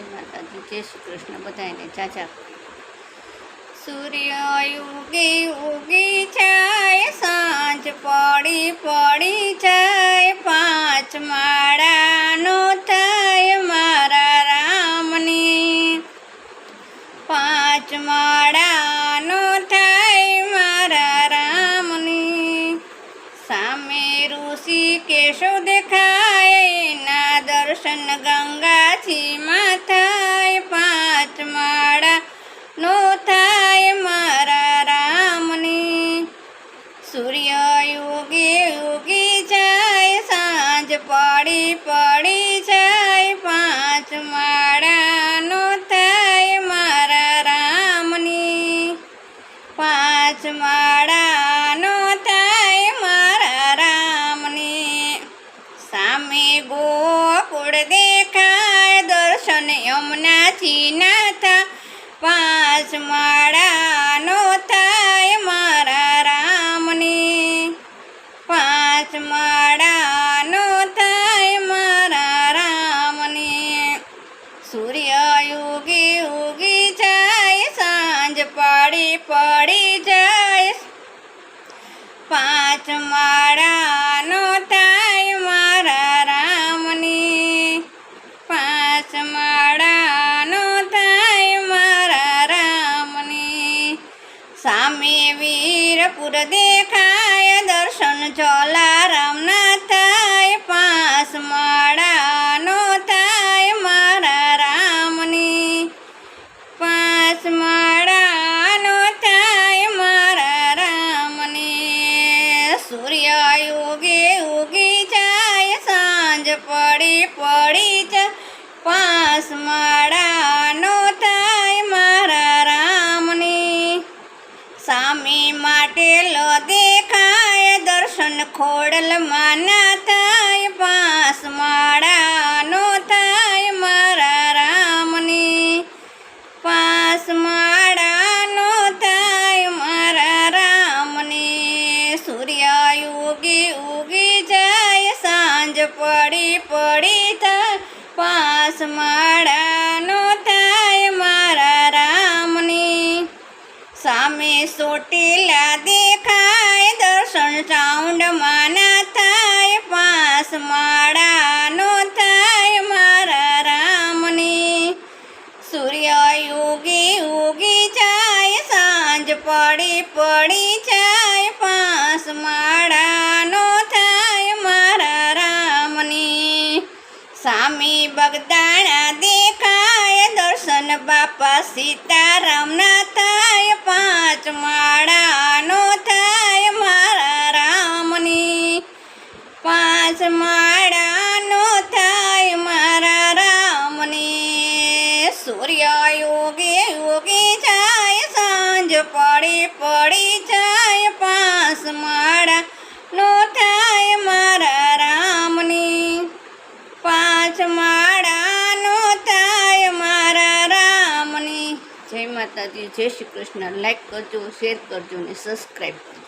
જય માતાજી, જય શ્રી કૃષ્ણ બધાને જાજા સૂર્ય ઉગી ઉગી જાય, સાંજ પડી પડી જાય, પાંચ માળાનો થાય મારા રામની. પાંચ માળાનો થાય મારા રામની. સામે ઋષિ કેશો દેખાય ના દર્શન ગંગાથી સાંજ પડી પડી જાય પાંચ માળાનો થાય મારા રામની. પાંચ માળાનો થાય મારા રામની. સામે ગોકુળ દેખાય, દર્શન યમુનાથી નાથા પાંચ માળાનો સૂર્ય ઉગી ઉગી જાય, સાંજ પડી પડી જાય. પાંચ માળાનો થાય મારા રામની. પાંચ માળાનો થાય મારા રામની. સામે વીરપુર દેખાય, દર્શન જલારામના થાય પડી જ પાંચ માળાનો થાય મારા રામની. સામે માટેલો દેખાય, દર્શન ખોડલ માના થાય પાંચ માળાનો થાય મારા રામની. પાંચ માળાનો થાય મારા રામની. સૂર્ય ઉગી ઉગી જાય સાંજ પડી પડી થાય પાસ માળાનો થાય મારા રામની. સામે સોટેલા દેખાય, દર્શન ચાઉંડ માના થાય, પાસ માળાનો થાય મારા રામની. સૂર્ય ઉગી ઉગી જાય, સાંજ પડી પડી સામે બગદાણા દેખાય, દર્શન બાપા સીતારામના થાય, પાંચ માળાનો થાય મારા રામની. પાંચ માળાનો થાય મારા રામની. સૂર્ય યોગી યોગી જાય, સાંજ પડી પડી જાય, પાંચ માળા જય માતાજી જય શ્રી કૃષ્ણ. લાઈક કરજો શેર કરજો ને સબસ્ક્રાઈબ કરજો.